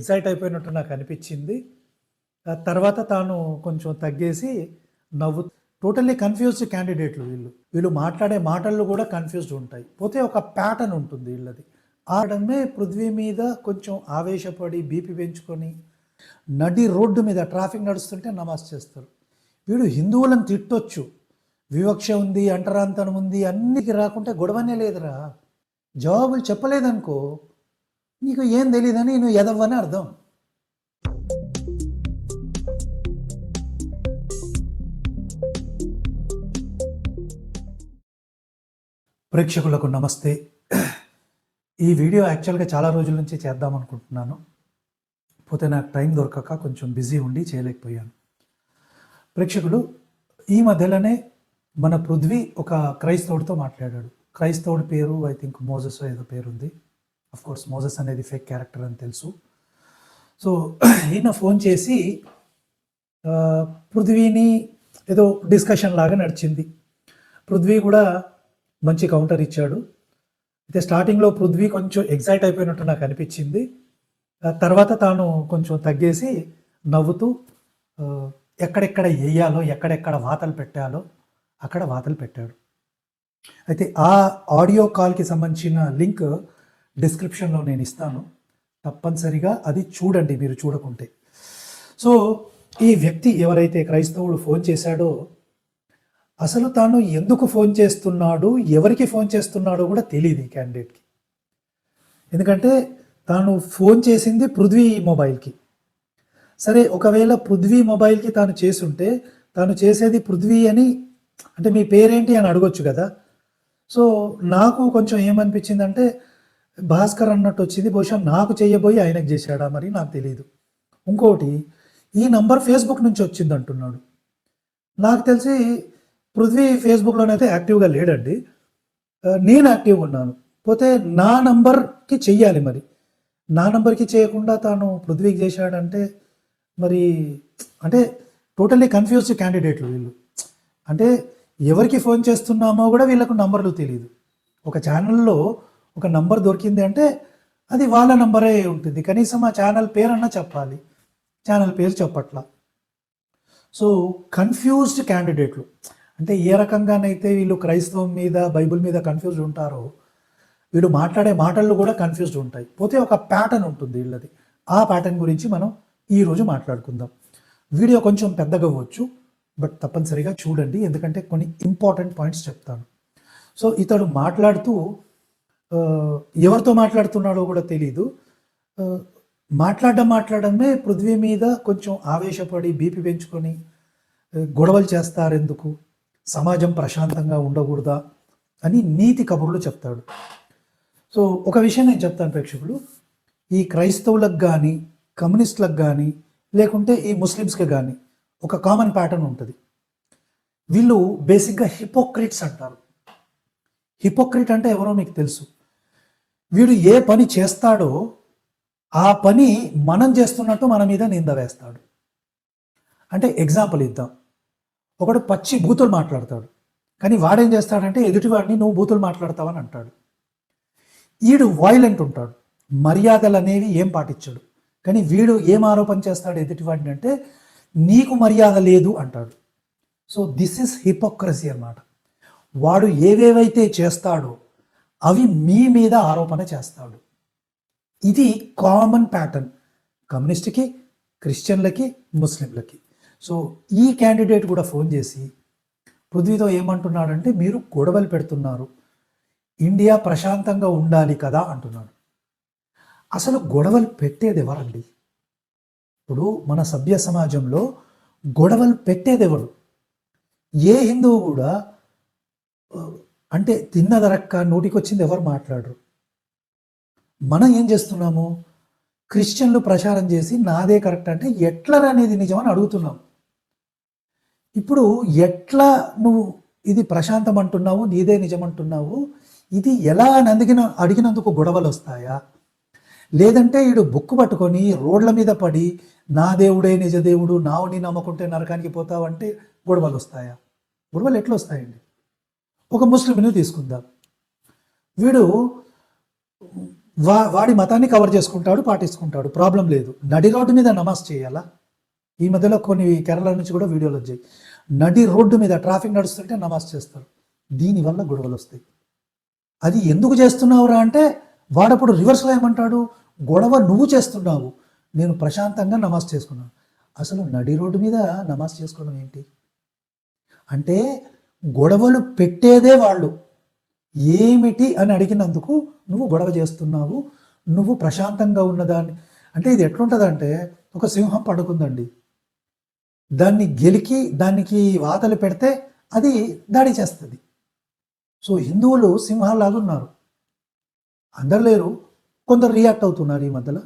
Excite అయిపోయినట్టు నాకు అనిపించింది. తర్వాత తాను కొంచెం తగ్గేసి నవ్వు టోటల్లీ కన్ఫ్యూజ్డ్ క్యాండిడేట్లు వీళ్ళు. వీళ్ళు మాట్లాడే మాటలు కూడా కన్ఫ్యూజ్డ్ ఉంటాయి. పోతే ఒక ప్యాటర్న్ ఉంటుంది వీళ్ళది. ఆడమే పృథ్వీ మీద కొంచెం ఆవేశపడి బీపీ పెంచుకొని నడి రోడ్డు మీద ట్రాఫిక్ నడుస్తుంటే నమాజ్ చేస్తారు. వీడు హిందువులను తిట్టొచ్చు. వివక్ష ఉంది అంటరాంతనం ఉంది అన్నికి రాకుంటే గొడవనే లేదురా. జవాబులు చెప్పలేదనుకో నీకు ఏం తెలియదని నువ్వు ఎదవ్వని అర్థం. ప్రేక్షకులకు నమస్తే. ఈ వీడియో యాక్చువల్గా చాలా రోజుల నుంచి చేద్దాం అనుకుంటున్నాను. పోతే నాకు టైం దొరకక కొంచెం బిజీ ఉండి చేయలేకపోయాను. ప్రేక్షకులు ఈ మధ్యలోనే మన పృథ్వీ ఒక క్రైస్తవుడితో మాట్లాడాడు. క్రైస్తవుడి పేరు ఐ థింక్ మోజస్ ఏదో పేరు ఉంది కోర్స్ మోజస్ అనేది ఫేక్ క్యారెక్టర్ అని తెలుసు. సో ఈయన ఫోన్ చేసి పృథ్వీని ఏదో డిస్కషన్ లాగా నడిచింది. పృథ్వీ కూడా మంచి కౌంటర్ ఇచ్చాడు. అయితే స్టార్టింగ్లో పృథ్వీ కొంచెం ఎగ్జైట్ అయిపోయినట్టు నాకు అనిపించింది. తర్వాత తాను కొంచెం తగ్గేసి నవ్వుతూ ఎక్కడెక్కడ వేయాలో ఎక్కడెక్కడ వాతలు పెట్టాలో అక్కడ వాతలు పెట్టాడు. అయితే ఆ ఆడియో కాల్కి సంబంధించిన లింక్ డిస్క్రిప్షన్లో నేను ఇస్తాను. తప్పనిసరిగా అది చూడండి మీరు చూడకుంటే. సో ఈ వ్యక్తి ఎవరైతే క్రైస్తవుడు ఫోన్ చేశాడో అసలు తాను ఎందుకు ఫోన్ చేస్తున్నాడు ఎవరికి ఫోన్ చేస్తున్నాడో కూడా తెలియదు ఈ క్యాండిడేట్కి. ఎందుకంటే తాను ఫోన్ చేసింది పృథ్వీ మొబైల్కి. సరే ఒకవేళ పృథ్వీ మొబైల్కి తాను చేసుంటే తాను చేసేది పృథ్వీ అని అంటే మీ పేరేంటి అని అడగొచ్చు కదా. సో నాకు కొంచెం ఏమనిపించిందంటే భాస్కర్ అన్నట్టు వచ్చింది. బహుశా నాకు చేయబోయి ఆయనకు చేశాడా మరి నాకు తెలియదు ఇంకోటి ఈ నంబర్ ఫేస్బుక్ నుంచి వచ్చింది అంటున్నాడు. నాకు తెలిసి పృథ్వీ ఫేస్బుక్లోనైతే యాక్టివ్గా లేడండి. నేను యాక్టివ్గా ఉన్నాను. పోతే నా నంబర్కి చెయ్యాలి మరి. నా నంబర్కి చేయకుండా తాను పృథ్వీకి చేశాడంటే మరి అంటే టోటల్లీ కన్ఫ్యూజ్డ్ క్యాండిడేట్లు వీళ్ళు. అంటే ఎవరికి ఫోన్ చేస్తున్నామో కూడా వీళ్ళకు నంబర్లు తెలియదు ఒక ఛానల్లో ఒక నంబర్ దొరికింది అంటే అది వాళ్ళ నంబరే ఉంటుంది. కనీసం ఆ ఛానల్ పేరన్నా చెప్పాలి. ఛానల్ పేరు చెప్పట్లా. సో కన్ఫ్యూజ్డ్ క్యాండిడేట్లు అంటే ఏ రకంగానైతే వీళ్ళు క్రైస్తవం మీద బైబిల్ మీద కన్ఫ్యూజ్డ్ ఉంటారో వీళ్ళు మాట్లాడే మాటల్లో కూడా కన్ఫ్యూజ్డ్ ఉంటాయి. పోతే ఒక ప్యాటర్న్ ఉంటుంది వీళ్ళది. ఆ ప్యాటర్న్ గురించి మనం ఈరోజు మాట్లాడుకుందాం. వీడియో కొంచెం పెద్దగా అవ్వచ్చు బట్ తప్పనిసరిగా చూడండి. ఎందుకంటే కొన్ని ఇంపార్టెంట్ పాయింట్స్ చెప్తాను. సో ఇతడు మాట్లాడుతూ ఎవరితో మాట్లాడుతున్నాడో కూడా తెలియదు మాట్లాడడం మాట్లాడడమే పృథ్వీ మీద కొంచెం ఆవేశపడి బీపీ పెంచుకొని గొడవలు చేస్తారెందుకు? సమాజం ప్రశాంతంగా ఉండకూడదా? అని నీతి కబుర్లు చెప్తాడు. సో ఒక విషయం నేను చెప్తాను ప్రేక్షకులు. ఈ క్రైస్తవులకు కానీ కమ్యూనిస్టులకు కానీ లేకుంటే ఈ ముస్లిమ్స్కి కానీ ఒక కామన్ ప్యాటర్న్ ఉంటుంది. వీళ్ళు బేసిక్గా హిపోక్రిట్స్ అంటారు. హిపోక్రిట్ అంటే ఎవరో మీకు తెలుసు. వీడు ఏ పని చేస్తాడో ఆ పని మనం చేస్తున్నట్టు మన మీద నింద వేస్తాడు. అంటే ఎగ్జాంపుల్ ఇద్దాం. ఒకడు పచ్చి బూతులు మాట్లాడతాడు. కానీ వాడేం చేస్తాడంటే ఎదుటివాడిని నువ్వు బూతులు మాట్లాడతావని అంటాడు. వీడు వైలెంట్ ఉంటాడు. మర్యాదలు అనేవి ఏం పాటించాడు. కానీ వీడు ఏం ఆరోపణ చేస్తాడు ఎదుటివాడిని అంటే నీకు మర్యాద లేదు అంటాడు. సో దిస్ ఇస్ హిపోక్రసీ అన్నమాట. వాడు ఏవేవైతే చేస్తాడో అవి మీ మీద ఆరోపణ చేస్తాడు. ఇది కామన్ ప్యాటర్న్ కమ్యూనిస్ట్కి క్రిస్టియన్లకి ముస్లింలకి. సో ఈ క్యాండిడేట్ కూడా ఫోన్ చేసి పృథ్వీతో ఏమంటున్నాడంటే మీరు గొడవలు పెడుతున్నారు. ఇండియా ప్రశాంతంగా ఉండాలి కదా అంటున్నాడు. అసలు గొడవలు పెట్టేది ఎవరండి? ఇప్పుడు మన సభ్య సమాజంలో గొడవలు పెట్టేది ఎవరు? ఏ హిందువు కూడా అంటే తిన్నదరక్క నోటికొచ్చింది ఎవరు మాట్లాడరు. మనం ఏం చేస్తున్నాము? క్రిస్టియన్లు ప్రచారం చేసి నాదే కరెక్ట్ అంటే ఎట్లా అనేది నిజమని అడుగుతున్నాం. ఇప్పుడు ఎట్లా నువ్వు ఇది ప్రశాంతం అంటున్నావు నీదే నిజం అంటున్నావు ఇది ఎలా అని అందుకిన అడిగినందుకు గొడవలు వస్తాయా? లేదంటే వీడు బుక్ పట్టుకొని రోడ్ల మీద పడి నా దేవుడే నిజ దేవుడు నావుని నమ్మకుంటే నరకానికి పోతావంటే గొడవలు వస్తాయా? గొడవలు ఎట్లా వస్తాయండి? ఒక ముస్లింని తీసుకుందాం. వీడు వా వాడి మతాన్ని కవర్ చేసుకుంటాడు పాటించుకుంటాడు. ప్రాబ్లం లేదు. నడి రోడ్డు మీద నమాజ్ చేయాలా? ఈ మధ్యలో కొన్ని కేరళ నుంచి కూడా వీడియోలు వచ్చాయి. నడి రోడ్డు మీద ట్రాఫిక్ నడుస్తుంటే నమాజ్ చేస్తారు. దీనివల్ల గొడవలు వస్తాయి. అది ఎందుకు చేస్తున్నావురా అంటే వాడప్పుడు రివర్స్లో ఏమంటాడు? గొడవ నువ్వు చేస్తున్నావు. నేను ప్రశాంతంగా నమాజ్ చేసుకున్నాను. అసలు నడి రోడ్డు మీద నమాజ్ చేసుకోవడం ఏంటి? అంటే గొడవలు పెట్టేదే వాళ్ళు. ఏమిటి అని అడిగినందుకు నువ్వు గొడవ చేస్తున్నావు నువ్వు ప్రశాంతంగా ఉన్నదాన్ని. అంటే ఇది ఎట్లుంటుందంటే ఒక సింహం పడుకుందండి. దాన్ని గెలికి దానికి వాతలు పెడితే అది దాడి చేస్తుంది. సో హిందువులు సింహాలాగా ఉన్నారు. అందరు లేరు కొందరు రియాక్ట్ అవుతున్నారు ఈ మధ్యలో.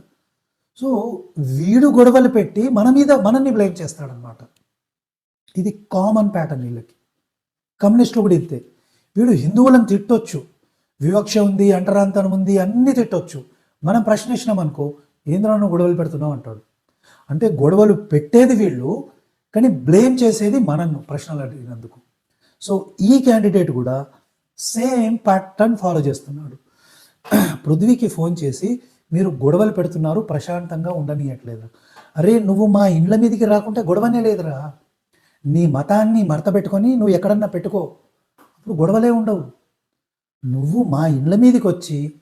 సో వీడు గొడవలు పెట్టి మన మీద మనల్ని బ్లేమ్ చేస్తాడనమాట ఇది కామన్ ప్యాటర్న్ వీళ్ళకి. కమ్యూనిస్టులు కూడా ఇంతే. వీడు హిందువులను తిట్టొచ్చు వివక్ష ఉంది అంటరాంతనం ఉంది అన్నీ తిట్టొచ్చు. మనం ప్రశ్నించినాం అనుకో ఏంద్రాను గొడవలు పెడుతున్నాం అంటాడు. అంటే గొడవలు పెట్టేది వీళ్ళు కానీ బ్లేమ్ చేసేది మనను ప్రశ్నలు అడిగినందుకు. సో ఈ క్యాండిడేట్ కూడా సేమ్ ప్యాటర్న్ ఫాలో చేస్తున్నాడు. పృథ్వీకి ఫోన్ చేసి మీరు గొడవలు పెడుతున్నారు ప్రశాంతంగా ఉండనియట్లేదు? అరే నువ్వు మా ఇండ్ల మీదకి రాకుంటే గొడవనే లేదురా. నీ మతాన్ని మడత పెట్టుకొని నువ్వు ఎక్కడన్నా పెట్టుకో. అప్పుడు గొడవలే ఉండవు. నువ్వు మా ఇండ్ల మీదకి వచ్చి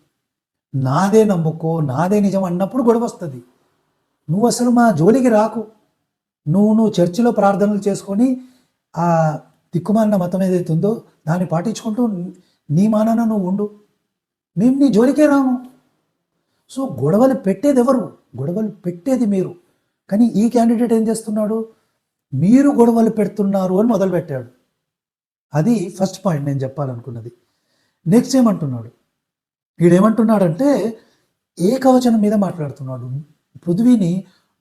నాదే నమ్ముకో నాదే నిజం అన్నప్పుడు గొడవ వస్తుంది నువ్వు అసలు మా జోలికి రాకు. నువ్వు నువ్వు చర్చిలో ప్రార్థనలు చేసుకొని ఆ దిక్కుమాలిన మతం ఏదైతే ఉందో దాన్ని పాటించుకుంటూ నీ మానాన నువ్వు ఉండు. మేము నీ జోలికే రాము. సో గొడవలు పెట్టేది ఎవరు గొడవలు పెట్టేది మీరు. కానీ ఈ క్యాండిడేట్ ఏం చేస్తున్నాడు? మీరు గొడవలు పెడుతున్నారు అని మొదలుపెట్టాడు. అది ఫస్ట్ పాయింట్ నేను చెప్పాలనుకున్నది. నెక్స్ట్ ఏమంటున్నాడు? వీడేమంటున్నాడంటే ఏకవచనం మీద మాట్లాడుతున్నాడు. పృథ్వీని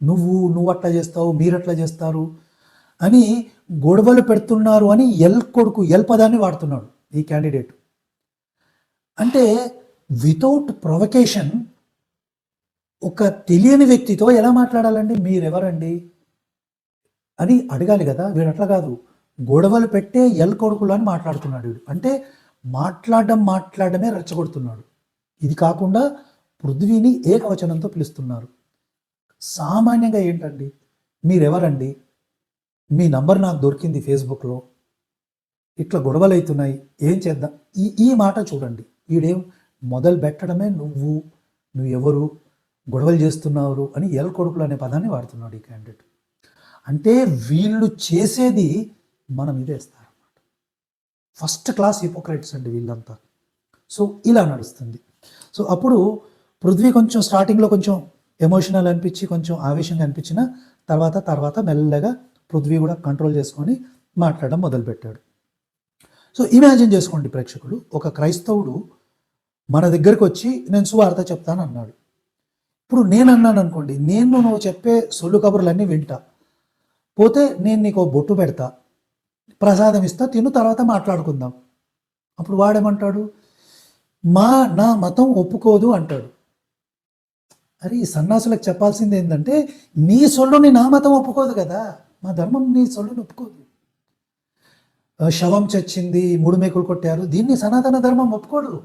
నువ్వు నువ్వు అట్లా చేస్తావు మీరు అట్లా చేస్తారు అని గొడవలు పెడుతున్నారు అని ఎల్ కొడుకు ఎల్ పదాన్ని వాడుతున్నాడు ఈ క్యాండిడేట్ అంటే వితౌట్ ప్రొవకేషన్ ఒక తెలియని వ్యక్తితో ఎలా మాట్లాడాలండి? మీరెవరండి? అని అడగాలి కదా వీడు అట్లా కాదు. గొడవలు పెట్టే ఎల్ కొడుకులు అని మాట్లాడుతున్నాడు వీడు. అంటే మాట్లాడడం మాట్లాడడమే రెచ్చగొడుతున్నాడు. ఇది కాకుండా పృథ్వీని ఏకవచనంతో పిలుస్తున్నారు. సామాన్యంగా ఏంటండి? మీరెవరండి? మీ నంబర్ నాకు దొరికింది ఫేస్బుక్లో. ఇట్లా గొడవలు అవుతున్నాయి ఏం చేద్దాం? ఈ ఈ మాట చూడండి. వీడేం మొదలు పెట్టడమే నువ్వు నువ్వు ఎవరు గొడవలు చేస్తున్నారు అని ఎల్ కొడుకులు అనే పదాన్ని వాడుతున్నాడు ఈ క్యాండిడేట్. అంటే వీళ్ళు చేసేది మన మీద వేస్తారన్నమాట. ఫస్ట్ క్లాస్ హిపోక్రైట్స్ అండి వీళ్ళంతా. సో ఇలా నడుస్తుంది. సో అప్పుడు పృథ్వీ కొంచెం స్టార్టింగ్లో కొంచెం ఎమోషనల్ అనిపించి కొంచెం ఆవేశంగా అనిపించిన తర్వాత తర్వాత మెల్లగా పృథ్వీ కూడా కంట్రోల్ చేసుకొని మాట్లాడడం మొదలుపెట్టాడు. సో ఇమాజిన్ చేసుకోండి ప్రేక్షకులు ఒక క్రైస్తవుడు మన దగ్గరికి వచ్చి నేను సువార్త చెప్తాను అన్నాడు ఇప్పుడు నేను అన్నాను అనుకోండి నేను నువ్వు చెప్పే సొల్లు కబుర్లన్నీ వింటా. పోతే నేను నీకు బొట్టు పెడతా ప్రసాదం ఇస్తా తిను తర్వాత మాట్లాడుకుందాం. అప్పుడు వాడేమంటాడు? మా నా మతం ఒప్పుకోదు అంటాడు. అరే ఈ సన్నాసులకు చెప్పాల్సింది ఏంటంటే నీ సొల్లుని నా మతం ఒప్పుకోదు కదా మా ధర్మం నీ సొల్లుని ఒప్పుకోదు. శవం చచ్చింది మూడు మేకులు కొట్టారు దీన్ని సనాతన ధర్మం ఒప్పుకోడు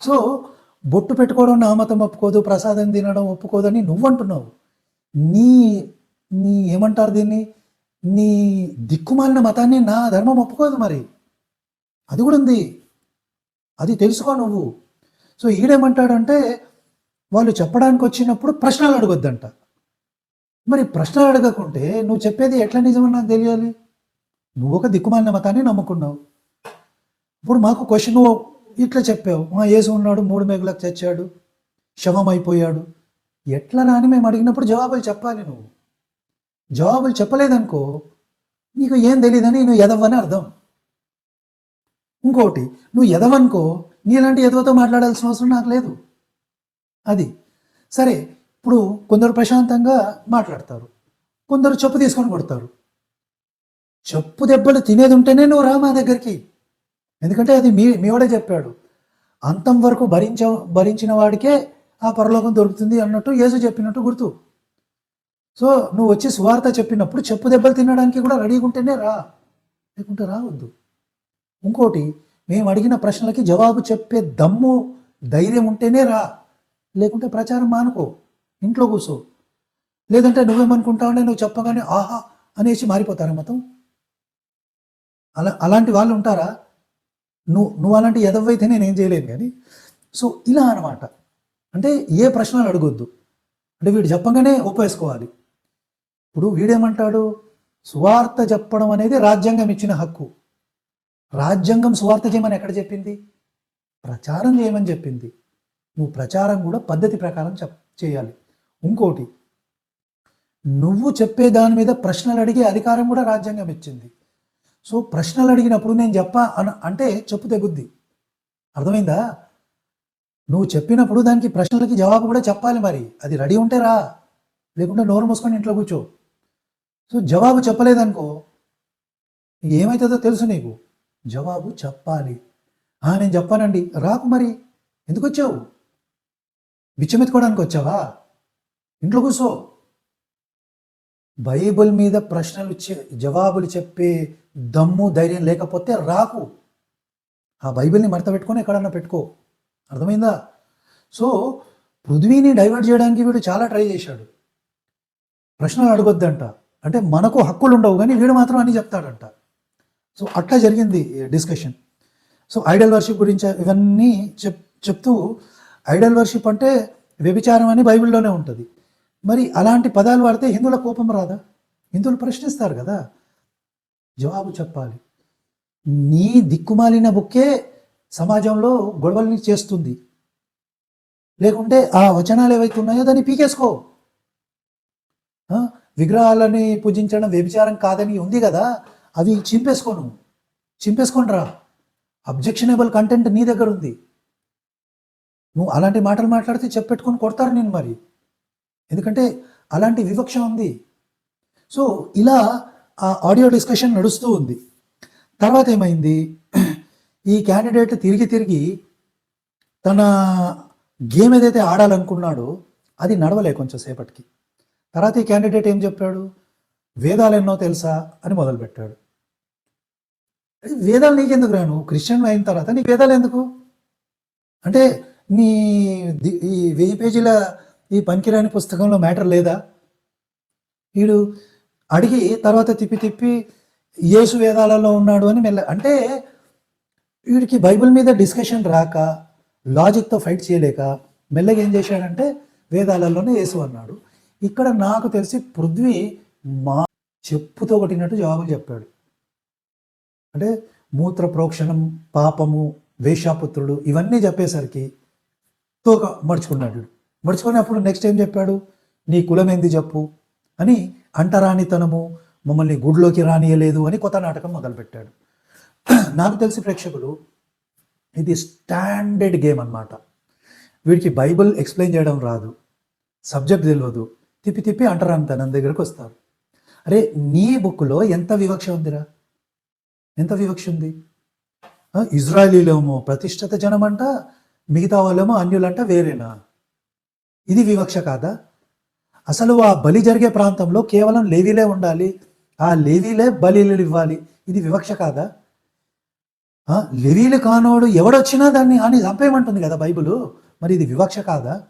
సో బొట్టు పెట్టుకోవడం నా మతం ఒప్పుకోదు ప్రసాదం తినడం ఒప్పుకోదని నువ్వు అంటున్నావు నీ నీ ఏమంటారు దీన్ని? నీ దిక్కుమాలిన మతాన్ని నా ధర్మం ఒప్పుకోదు మరి. అది కూడా ఉంది. అది తెలుసుకో నువ్వు. సో ఈడేమంటాడంటే వాళ్ళు చెప్పడానికి వచ్చినప్పుడు ప్రశ్నలు అడగొద్దంట. మరి ప్రశ్నలు అడగకుంటే నువ్వు చెప్పేది ఎట్లా నిజమని నాకు తెలియాలి? నువ్వు ఒక దిక్కుమాలిన మతాన్ని నమ్ముకున్నావు. ఇప్పుడు మాకు క్వశ్చన్ నువ్వు ఇట్లా చెప్పావు. మా యేసు ఉన్నాడు మూడు మేఘలకు చచ్చాడు శవం అయిపోయాడు ఎట్లా రాని మేము అడిగినప్పుడు జవాబులు చెప్పాలి నువ్వు. జవాబులు చెప్పలేదనుకో నీకు ఏం తెలియదని నువ్వు ఎదవని అర్థం. ఇంకోటి నువ్వు ఎదవనుకో నీలాంటి ఎదవతో మాట్లాడాల్సిన అవసరం నాకు లేదు. అది. సరే ఇప్పుడు కొందరు ప్రశాంతంగా మాట్లాడతారు. కొందరు చెప్పు తీసుకొని కొడతారు. చెప్పు దెబ్బలు తినేది ఉంటేనే నువ్వు రా మా దగ్గరికి. ఎందుకంటే అది మీ మీవాడే చెప్పాడు. అంతం వరకు భరించ భరించిన వాడికే ఆ పరలోకం దొరుకుతుంది అన్నట్టు యేసు చెప్పినట్టు గుర్తు. సో నువ్వు వచ్చి సువార్త చెప్పినప్పుడు చెప్పు దెబ్బలు తినడానికి కూడా రెడీగా ఉంటేనే రా. లేకుంటే రావద్దు. ఇంకోటి మేము అడిగిన ప్రశ్నలకి జవాబు చెప్పే దమ్ము ధైర్యం ఉంటేనే రా. లేకుంటే ప్రచారం మానుకో. ఇంట్లో కూర్చో లేదంటే నువ్వేమనుకుంటావు నువ్వు చెప్పగానే ఆహా అనేసి మారిపోతారా మతం? అలా అలాంటి వాళ్ళు ఉంటారా? నువ్వు నువ్వు అలాంటి ఎదవైతే నేనేం చేయలేను కానీ. సో ఇలా అనమాట అంటే ఏ ప్రశ్నలు అడగొద్దు. అంటే వీడు చెప్పగానే ఒప్పేసుకోవాలి. ఇప్పుడు వీడేమంటాడు? సువార్త చెప్పడం అనేది రాజ్యాంగం ఇచ్చిన హక్కు. రాజ్యాంగం సువార్త చేయమని ఎక్కడ చెప్పింది? ప్రచారం చేయమని చెప్పింది. నువ్వు ప్రచారం కూడా పద్ధతి ప్రకారం చెప్ చేయాలి. ఇంకోటి నువ్వు చెప్పే దాని మీద ప్రశ్నలు అడిగే అధికారం కూడా రాజ్యాంగం ఇచ్చింది. సో ప్రశ్నలు అడిగినప్పుడు నేను చెప్పా అన అంటే చెప్పు తెగుద్ది. అర్థమైందా? నువ్వు చెప్పినప్పుడు దానికి ప్రశ్నలకి జవాబు కూడా చెప్పాలి మరి. అది రెడీ ఉంటే రా. లేకుంటే నోరు మూసుకొని ఇంట్లో కూర్చో. సో జవాబు చెప్పలేదనుకో ఏమవుతుందో తెలుసు నీకు. జవాబు చెప్పాలి. "ఆ, నేను చెప్పానండి. రాకు మరి. ఎందుకు వచ్చావు బిచ్చమెత్తుకోవడానికి వచ్చావా? ఇంట్లో కూర్చో. బైబిల్ మీద ప్రశ్నలు జవాబులు చెప్పే దమ్ము ధైర్యం లేకపోతే రాకు. ఆ బైబిల్ని మడత పెట్టుకొని ఎక్కడన్నా పెట్టుకో. అర్థమైందా? సో పృథ్వీని డైవర్ట్ చేయడానికి వీడు చాలా ట్రై చేశాడు. ప్రశ్నలు అడగొద్దంట. అంటే మనకు హక్కులు ఉండవు కానీ వీడు మాత్రం అని చెప్తాడంట. సో అట్లా జరిగింది డిస్కషన్. సో ఐడల్ వర్షిప్ గురించి ఇవన్నీ చెప్ చెప్తూ ఐడల్ వర్షిప్ అంటే వ్యభిచారం అని బైబిల్లోనే ఉంటుంది. మరి అలాంటి పదాలు వాడితే హిందువుల కోపం రాదా? హిందువులు ప్రశ్నిస్తారు కదా. జవాబు చెప్పాలి. నీ దిక్కుమాలిన బుక్కే సమాజంలో గొడవల్ని చేస్తుంది. లేకుంటే ఆ వచనాలు ఏవైతే ఉన్నాయో దాన్ని పీకేసుకో. విగ్రహాలని పూజించడం వ్యభిచారం కాదని ఉంది కదా అవి చింపేసుకోను. చింపేసుకొని రా అబ్జెక్షనబుల్ కంటెంట్ నీ దగ్గర ఉంది. నువ్వు అలాంటి మాటలు మాట్లాడితే చెప్పెట్టుకొని కొడతారు నేను మరి. ఎందుకంటే అలాంటి వివక్ష ఉంది. సో ఇలా ఆ ఆడియో డిస్కషన్ నడుస్తూ ఉంది. తర్వాత ఏమైంది? ఈ క్యాండిడేట్ తిరిగి తిరిగి తన గేమ్ ఏదైతే ఆడాలనుకున్నాడో అది నడవలే కొంచెం సేపటికి. తర్వాత ఈ క్యాండిడేట్ ఏం చెప్పాడు? వేదాలు ఎన్నో తెలుసా? అని మొదలుపెట్టాడు. వేదాలు నీకెందుకు రాను? క్రిస్టియన్ అయిన తర్వాత నీకు వేదాలు ఎందుకు? అంటే నీ ఈ వెయ్యి పేజీల ఈ పనికిరాని పుస్తకంలో మ్యాటర్ లేదా? వీడు అడిగి తర్వాత తిప్పి తిప్పి యేసు వేదాలలో ఉన్నాడు అని మెల్ల అంటే వీడికి బైబిల్ మీద డిస్కషన్ రాక లాజిక్తో ఫైట్ చేయలేక మెల్లగా ఏం చేశాడంటే వేదాలలోనే యేసు అన్నాడు. ఇక్కడ నాకు తెలిసి పృథ్వీ మా చెప్పుతో కొట్టినట్టు జవాబులు చెప్పాడు. అంటే మూత్ర ప్రోక్షణం పాపము వేషాపుత్రుడు ఇవన్నీ చెప్పేసరికి తోక మడుచుకున్నాడు. మడుచుకున్నప్పుడు నెక్స్ట్ ఏం చెప్పాడు? నీ కులం ఏంది చెప్పు అని అంటరానితనము మమ్మల్ని గుడిలోకి రానియలేదు అని కొత్త నాటకం మొదలుపెట్టాడు. నాకు తెలిసి ప్రేక్షకులు ఇది స్టాండర్డ్ గేమ్ అన్నమాట. వీడికి బైబిల్ ఎక్స్ప్లెయిన్ చేయడం రాదు. సబ్జెక్ట్ తెలియదు. తిప్పి తిప్పి అంటరానితనం దగ్గరకు వస్తారు. అరే నీ బుక్లో ఎంత వివక్ష ఉందిరా? ఎంత వివక్ష ఉంది? ఆ, ఇజ్రాయలీలేమో జనం జనమంట మిగతా వాళ్ళేమో అన్యులంట వేరేనా? ఇది వివక్ష కాదా? అసలు ఆ బలి జరిగే ప్రాంతంలో కేవలం లేవీలే ఉండాలి ఆ లేవీలే బలిలు ఇవ్వాలి ఇది వివక్ష కాదా? లేవీలు కానోడు ఎవడొచ్చినా దాన్ని అని చంపేయమంటుంది కదా బైబిల్. మరి ఇది వివక్ష కాదా?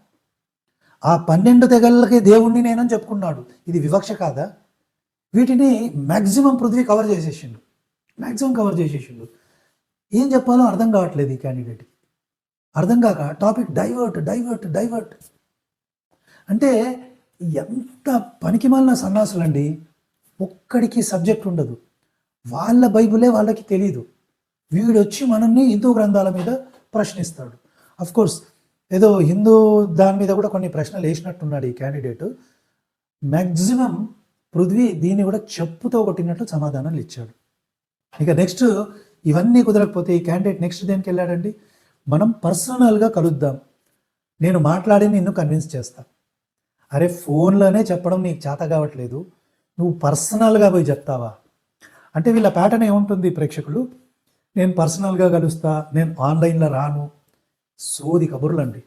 ఆ పన్నెండు తెగలకి దేవుణ్ణి నేనని చెప్పుకున్నాడు. ఇది వివక్ష కాదా? వీటిని మ్యాక్సిమం పృథ్వీ కవర్ చేసేసిండు. మ్యాక్సిమం కవర్ చేసేసిండు. ఏం చెప్పాలో అర్థం కావట్లేదు ఈ క్యాండిడేట్ అర్థం కాక టాపిక్ డైవర్ట్ డైవర్ట్ డైవర్ట్ అంటే ఎంత పనికి మాలిన సన్నాసులండి ఒక్కడికి సబ్జెక్ట్ ఉండదు. వాళ్ళ బైబిలే వాళ్ళకి తెలియదు వీడొచ్చి మనల్ని హిందూ గ్రంథాల మీద ప్రశ్నిస్తాడు. అఫ్ కోర్స్ ఏదో హిందూ దాని మీద కూడా కొన్ని ప్రశ్నలు వేసినట్టున్నాడు ఈ క్యాండిడేట్. మ్యాక్సిమం పృథ్వీ దీన్ని కూడా చెప్పుతో కొట్టినట్టు సమాధానాలు ఇచ్చాడు. ఇక నెక్స్ట్ ఇవన్నీ కుదరకపోతే ఈ క్యాండిడేట్ నెక్స్ట్ దేనికి వెళ్ళాడండి? మనం పర్సనల్గా కలుద్దాం. నేను మాట్లాడి నిన్ను కన్విన్స్ చేస్తా. అరే ఫోన్లోనే చెప్పడం నీకు చేత కావట్లేదు. నువ్వు పర్సనల్గా పోయి చెప్తావా? అంటే వీళ్ళ ప్యాటర్న్ ఏముంటుంది ప్రేక్షకులు? నేను పర్సనల్గా కలుస్తా నేను ఆన్లైన్లో రాను సోది కబుర్లు అండి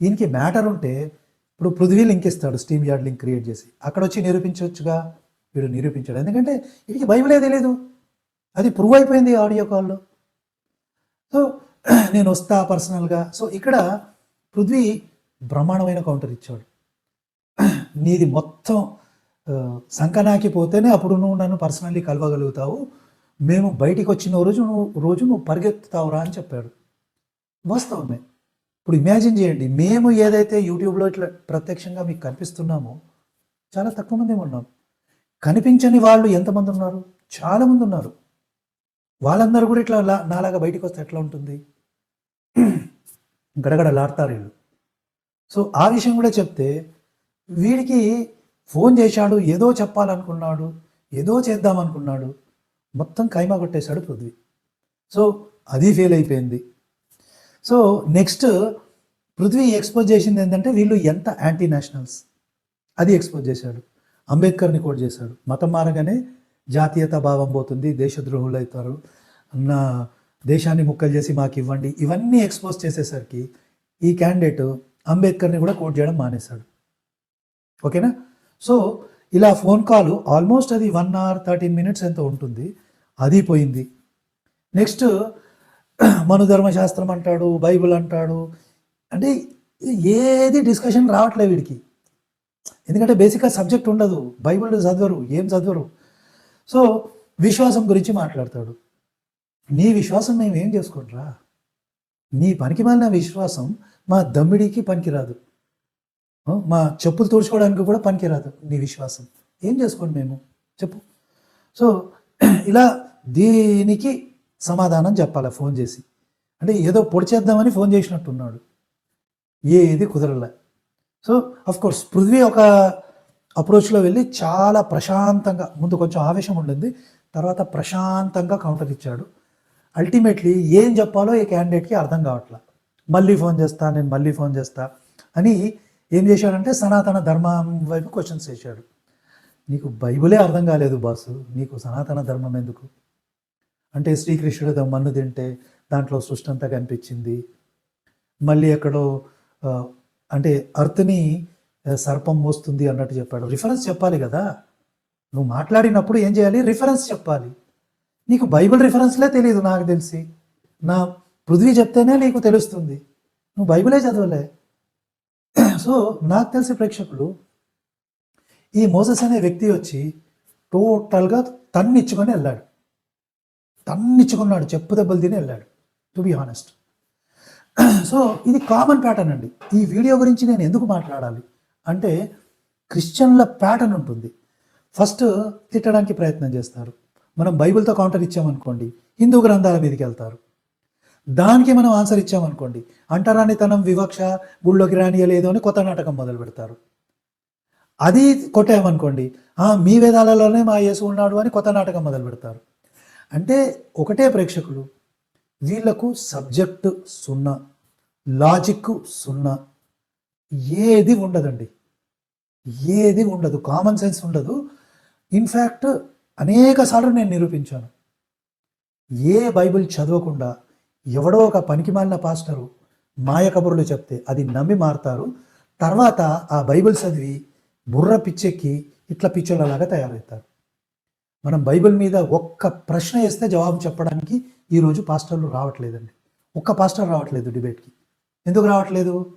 దీనికి మ్యాటర్ ఉంటే ఇప్పుడు పృథ్వీ లింక్ ఇస్తాడు స్టీమ్ యార్డ్ లింక్ క్రియేట్ చేసి. అక్కడ వచ్చి నిరూపించవచ్చుగా? వీడు నిరూపించాడు. ఎందుకంటే వీడికి బైబిలే తెలియదు అది ప్రూవ్ అయిపోయింది ఆడియో కాల్లో. సో నేను వస్తా పర్సనల్గా. సో ఇక్కడ పృథ్వీ బ్రహ్మాండమైన కౌంటర్ ఇచ్చాడు. నీది మొత్తం సంకనాకి పోతేనే అప్పుడు నువ్వు నన్ను పర్సనల్లీ కలవగలుగుతావు. మేము బయటికి వచ్చిన రోజు నువ్వు రోజు నువ్వు పరిగెత్తుతావురా అని చెప్పాడు. వాస్తవమే. ఇప్పుడు ఇమాజిన్ చేయండి మేము ఏదైతే యూట్యూబ్లో ఇట్లా ప్రత్యక్షంగా మీకు కనిపిస్తున్నామో చాలా తక్కువ మంది ఉన్నాం కనిపించని వాళ్ళు ఎంతమంది ఉన్నారు? చాలామంది ఉన్నారు. వాళ్ళందరూ కూడా ఇట్లా నాలాగా బయటకు వస్తే ఎట్లా ఉంటుంది? గడగడలాడతారు వీళ్ళు. సో ఆ విషయం కూడా చెప్తే వీడికి ఫోన్ చేశాడు ఏదో చెప్పాలనుకున్నాడు ఏదో చేద్దామనుకున్నాడు మొత్తం కైమా కొట్టేశాడు పృథ్వీ. సో అది ఫెయిల్ అయిపోయింది. సో నెక్స్ట్ పృథ్వీ ఎక్స్పోజ్ చేసింది ఏంటంటే వీళ్ళు ఎంత యాంటీ నేషనల్స్ అది ఎక్స్పోజ్ చేశాడు. అంబేద్కర్ని కోట్ చేశాడు. మతం మారగానే జాతీయత భావం పోతుంది దేశద్రోహులు అవుతారు అన్న దేశాన్ని ముక్కలు చేసి మాకు ఇవ్వండి. ఇవన్నీ ఎక్స్పోజ్ చేసేసరికి ఈ క్యాండిడేట్ అంబేద్కర్ని కూడా కోట్ చేయడం మానేశాడు. ఓకేనా? సో ఇలా ఫోన్ కాల్ ఆల్మోస్ట్ అది వన్ అవర్ థర్టీన్ మినిట్స్ ఎంతో ఉంటుంది. అది పోయింది. నెక్స్ట్ మనుధర్మశాస్త్రం అంటాడు బైబిల్ అంటాడు. అంటే ఏది డిస్కషన్ రావట్లేదు వీడికి. ఎందుకంటే బేసిక్గా సబ్జెక్ట్ ఉండదు. బైబిల్ చదవరు ఏం చదవరు. సో విశ్వాసం గురించి మాట్లాడతాడు. నీ విశ్వాసం మేము ఏం చేసుకుంట్రా నీ పనికి మాలిన విశ్వాసం మా దమ్మిడికి పనికిరాదు. మా చెప్పులు తుడుచుకోవడానికి కూడా పనికిరాదు నీ విశ్వాసం. ఏం చేసుకోండి మేము? చెప్పు. సో ఇలా దీనికి సమాధానం చెప్పాలి ఫోన్ చేసి. అంటే ఏదో పొడి చేద్దామని ఫోన్ చేసినట్టున్నాడు. ఏది కుదరలే. సో అఫ్ కోర్స్ పృథ్వీ ఒక అప్రోచ్లో వెళ్ళి చాలా ప్రశాంతంగా ముందు కొంచెం ఆవేశం ఉండింది తర్వాత ప్రశాంతంగా కౌంటర్ ఇచ్చాడు. అల్టిమేట్లీ ఏం చెప్పాలో ఈ క్యాండిడేట్కి అర్థం కావట్లా. మళ్ళీ ఫోన్ చేస్తా నేను మళ్ళీ ఫోన్ చేస్తా అని ఏం చేశాడంటే సనాతన ధర్మం వైపు క్వశ్చన్స్ వేశాడు. నీకు బైబిలే అర్థం కాలేదు బాసు నీకు సనాతన ధర్మం ఎందుకు? అంటే శ్రీకృష్ణుడు మన్ను తింటే దాంట్లో సృష్టి అంతా కనిపించింది. మళ్ళీ ఎక్కడో అంటే అర్త్ని సర్పం మోస్తుంది అన్నట్టు చెప్పాడు. రిఫరెన్స్ చెప్పాలి కదా. నువ్వు మాట్లాడినప్పుడు ఏం చేయాలి? రిఫరెన్స్ చెప్పాలి. నీకు బైబిల్ రిఫరెన్స్లే తెలియదు నాకు తెలిసి. నా పృథ్వీ చెప్తేనే నీకు తెలుస్తుంది. నువ్వు బైబిలే చదవలే. సో నాకు తెలిసి ప్రేక్షకులు ఈ మోసస్ అనే వ్యక్తి వచ్చి టోటల్గా తన్నిచ్చుకొని వెళ్ళాడు. తన్నిచ్చుకున్నాడు చెప్పు దెబ్బలు తిని వెళ్ళాడు టు బి హానెస్ట్ సో ఇది కామన్ ప్యాటర్న్ అండి. ఈ వీడియో గురించి నేను ఎందుకు మాట్లాడాలి? అంటే క్రిస్టియన్ల ప్యాటర్న్ ఉంటుంది. ఫస్ట్ తిట్టడానికి ప్రయత్నం చేస్తారు. మనం బైబిల్తో కౌంటర్ ఇచ్చామనుకోండి హిందూ గ్రంథాల మీదకి వెళ్తారు. దానికి మనం ఆన్సర్ ఇచ్చామనుకోండి అంటరానితనం వివక్ష గుళ్ళోకి రానియలేదు అని కొత్త నాటకం మొదలు పెడతారు. అది కొట్టామనుకోండి మీ వేదాలలోనే మా యేసు ఉన్నాడు అని కొత్త నాటకం మొదలు పెడతారు. అంటే ఒకటే ప్రేక్షకులు వీళ్ళకు సబ్జెక్టు సున్నా లాజిక్ సున్నా. ఏది ఉండదండి. ఏది ఉండదు. కామన్ సెన్స్ ఉండదు. ఇన్ఫ్యాక్ట్ అనేక సార్లు నేను నిరూపించాను. ఏ బైబిల్ చదవకుండా ఎవడో ఒక పనికిమాలిన పాస్టరు మాయ కబుర్లు చెప్తే అది నమ్మి మారుతారు. తర్వాత ఆ బైబిల్ చదివి బుర్ర పిచ్చెక్కి ఇట్లా పిచ్చోళ్ళలాగా తయారవుతారు. మనం బైబిల్ మీద ఒక్క ప్రశ్న వేస్తే జవాబు చెప్పడానికి ఈరోజు పాస్టర్లు రావట్లేదండి. ఒక్క పాస్టర్ రావట్లేదు డిబేట్కి. ఎందుకు రావట్లేదు?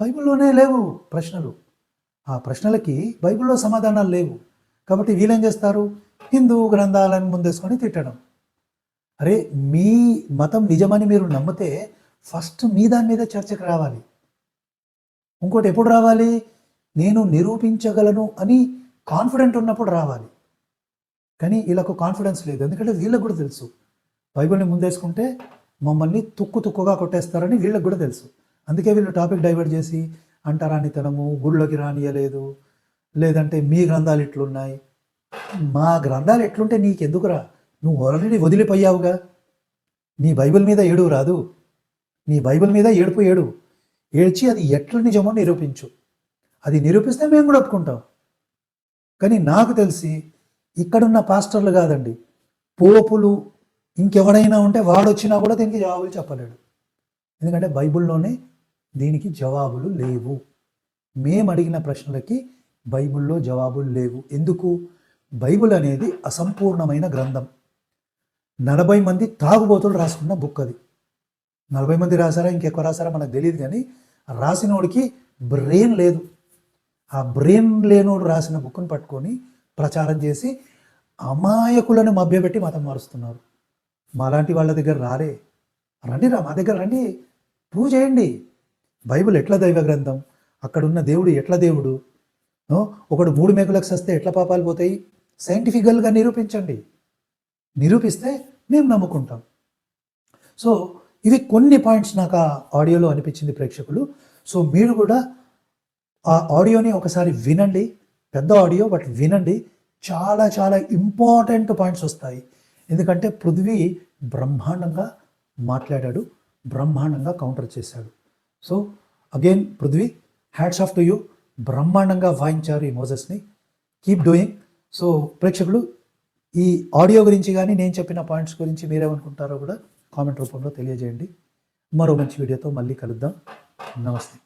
బైబిల్లోనే లేవు ప్రశ్నలు. ఆ ప్రశ్నలకి బైబిల్లో సమాధానాలు లేవు. కాబట్టి వీళ్ళేం చేస్తారు? హిందూ గ్రంథాలను ముందేసుకొని తిట్టడం. అరే మీ మతం నిజమని మీరు నమ్మితే ఫస్ట్ మీ దాని మీద చర్చకు రావాలి. ఇంకోటి ఎప్పుడు రావాలి? నేను నిరూపించగలను అని కాన్ఫిడెంట్ ఉన్నప్పుడు రావాలి. కానీ వీళ్ళకు కాన్ఫిడెన్స్ లేదు. ఎందుకంటే వీళ్ళకు కూడా తెలుసు. బైబిల్ని ముందేసుకుంటే మమ్మల్ని తుక్కు తుక్కుగా కొట్టేస్తారని వీళ్ళకి కూడా తెలుసు. అందుకే వీళ్ళు టాపిక్ డైవర్ట్ చేసి అంటరానితనము గుళ్ళోకి రానియలేదు లేదంటే మీ గ్రంథాలు ఇట్లున్నాయి. మా గ్రంథాలు ఎట్లుంటే నీకెందుకురా? నువ్వు ఆల్రెడీ వదిలిపోయావుగా. నీ బైబిల్ మీద ఏడు రాదు. నీ బైబిల్ మీద ఏడుపు ఏడు. ఏడ్చి అది ఎట్ల నిజమో నిరూపించు. అది నిరూపిస్తే మేము కూడా ఒప్పుకుంటాం. కానీ నాకు తెలిసి ఇక్కడున్న పాస్టర్లు కాదండి. పోపులు ఇంకెవడైనా ఉంటే వాడు వచ్చినా కూడా దీనికి జవాబులు చెప్పలేడు. ఎందుకంటే బైబిల్లోనే దీనికి జవాబులు లేవు. మేము అడిగిన ప్రశ్నలకి బైబిల్లో జవాబులు లేవు. ఎందుకు? బైబిల్ అనేది అసంపూర్ణమైన గ్రంథం. నలభై మంది తాగుబోతులు రాసుకున్న బుక్ అది. నలభై మంది రాశారా ఇంకెక్కువ రాశారా మనకు తెలియదు కానీ రాసినోడికి బ్రెయిన్ లేదు. ఆ బ్రెయిన్ లేనోడు రాసిన బుక్ను పట్టుకొని ప్రచారం చేసి అమాయకులను మభ్యపెట్టి మతం మారుస్తున్నారు. మాలాంటి వాళ్ళ దగ్గర రారే. రండి రా మా దగ్గర రండి. ప్రూవ్ చేయండి. బైబిల్ ఎట్లా దైవ గ్రంథం? అక్కడున్న దేవుడు ఎట్లా దేవుడు? ఒకడు మూడు మేకులకు సస్తే ఎట్లా పాపాలు పోతాయి? సైంటిఫికల్గా నిరూపించండి. నిరూపిస్తే మేము నమ్ముకుంటాం. సో ఇవి కొన్ని పాయింట్స్ నాకు ఆ ఆడియోలో అనిపించింది ప్రేక్షకులు. సో మీరు కూడా ఆ ఆడియోని ఒకసారి వినండి. పెద్ద ఆడియో బట్ వినండి. చాలా చాలా ఇంపార్టెంట్ పాయింట్స్ వస్తాయి. ఎందుకంటే పృథ్వీ బ్రహ్మాండంగా మాట్లాడాడు బ్రహ్మాండంగా కౌంటర్ చేశాడు. So again Prithvi hats off to you బ్రహ్మాండంగా వాయించారు ఈ మోజెస్ని. కీప్ డూయింగ్ సో ప్రేక్షకులు ఈ ఆడియో గురించి కానీ నేను చెప్పిన పాయింట్స్ గురించి మీరేమనుకుంటారో కూడా కామెంట్ రూపంలో తెలియజేయండి. మరో మంచి వీడియోతో మళ్ళీ కలుద్దాం. నమస్తే.